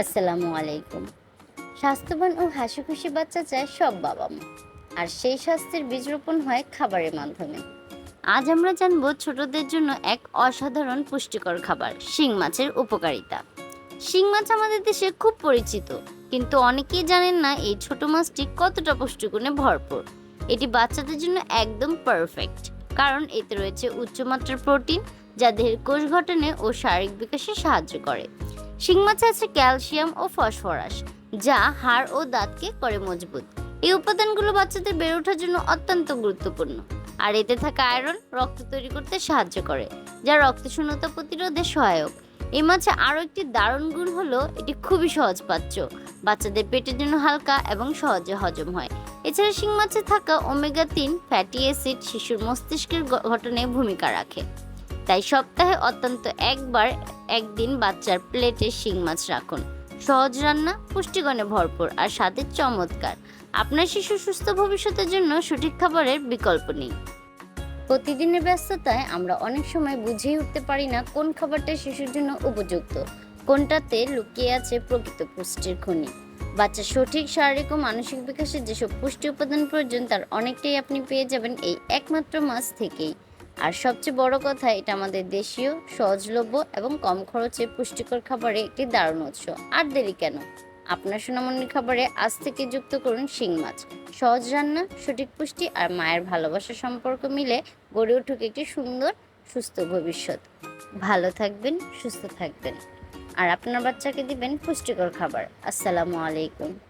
আসসালামু আলাইকুম। স্বাস্থ্যবান ও হাসি খুশি বাচ্চা চায় সব বাবা মা আর সেই স্বাস্থ্যের বীজ রোপণ হয় খাবারের মাধ্যমে। আজ আমরা জানব ছোটদের জন্য এক অসাধারণ পুষ্টিকর খাবার, শিং মাছের উপকারিতা। শিং মাছ আমাদের দেশে খুব পরিচিত, কিন্তু অনেকেই জানেন না এই ছোট মাছটি কতটা পুষ্টিগুণে ভরপুর। এটি বাচ্চাদের জন্য একদম পারফেক্ট কারণ এতে রয়েছে উচ্চমাত্রার প্রোটিন, যা দেহের কোষ গঠনে ও শারীরিক বিকাশে সাহায্য করে। শিং মাছে আছে ক্যালসিয়াম ও ফসফরাস, যা হাড় ও দাঁতকে করে মজবুত। এই উপাদানগুলো বাচ্চাদের বেড়ে ওঠার জন্য অত্যন্ত গুরুত্বপূর্ণ। আর এতে থাকা আয়রন রক্ত তৈরি করতে সাহায্য করে, যা রক্ত শূন্যতা প্রতিরোধে সহায়ক। এই মাছে আরও একটি দারুণ গুণ হলো, এটি খুবই সহজপাচ্য। বাচ্চাদের পেটের জন্য হালকা এবং সহজে হজম হয়। এছাড়া শিং মাছে থাকা ওমেগা তিন ফ্যাটি অ্যাসিড শিশুর মস্তিষ্কের গঠনে ভূমিকা রাখে। তাই সপ্তাহে অত্যন্ত একবার একদিন বাচ্চার প্লেটে শিং মাছ রাখুন। সহজ রান্না, পুষ্টিগণে ভরপুর আর স্বাদের চমৎকার। আপনার শিশু সুস্থ ভবিষ্যতের জন্য সঠিক খাবারের বিকল্প নেই। প্রতিদিনের ব্যস্ততায় আমরা অনেক সময় বুঝেই উঠতে পারি না কোন খাবারটা শিশুর জন্য উপযুক্ত, কোনটাতে লুকিয়ে আছে প্রকৃত পুষ্টির খনি। বাচ্চার সঠিক শারীরিক ও মানসিক বিকাশে যেসব পুষ্টি উপাদান প্রয়োজন, তার অনেকটাই আপনি পেয়ে যাবেন এই একমাত্র মাছ থেকেই। আর সবচেয়ে বড় কথা, এটা আমাদের দেশীয়, সহজলভ্য এবং কম খরচে পুষ্টিকর খাবারে একটি দারুণ উৎস। আর দেরি কেন? আপনার সোনামনির খাবারে আজ থেকে যুক্ত করুন শিং মাছ। সহজ রান্না, সঠিক পুষ্টি আর মায়ের ভালোবাসা সম্পর্ক মিলে গড়ে উঠুক একটি সুন্দর, সুস্থ ভবিষ্যৎ। ভালো থাকবেন, সুস্থ থাকবেন। আর আপনার বাচ্চাকে দিবেন পুষ্টিকর খাবার। আসসালামু আলাইকুম।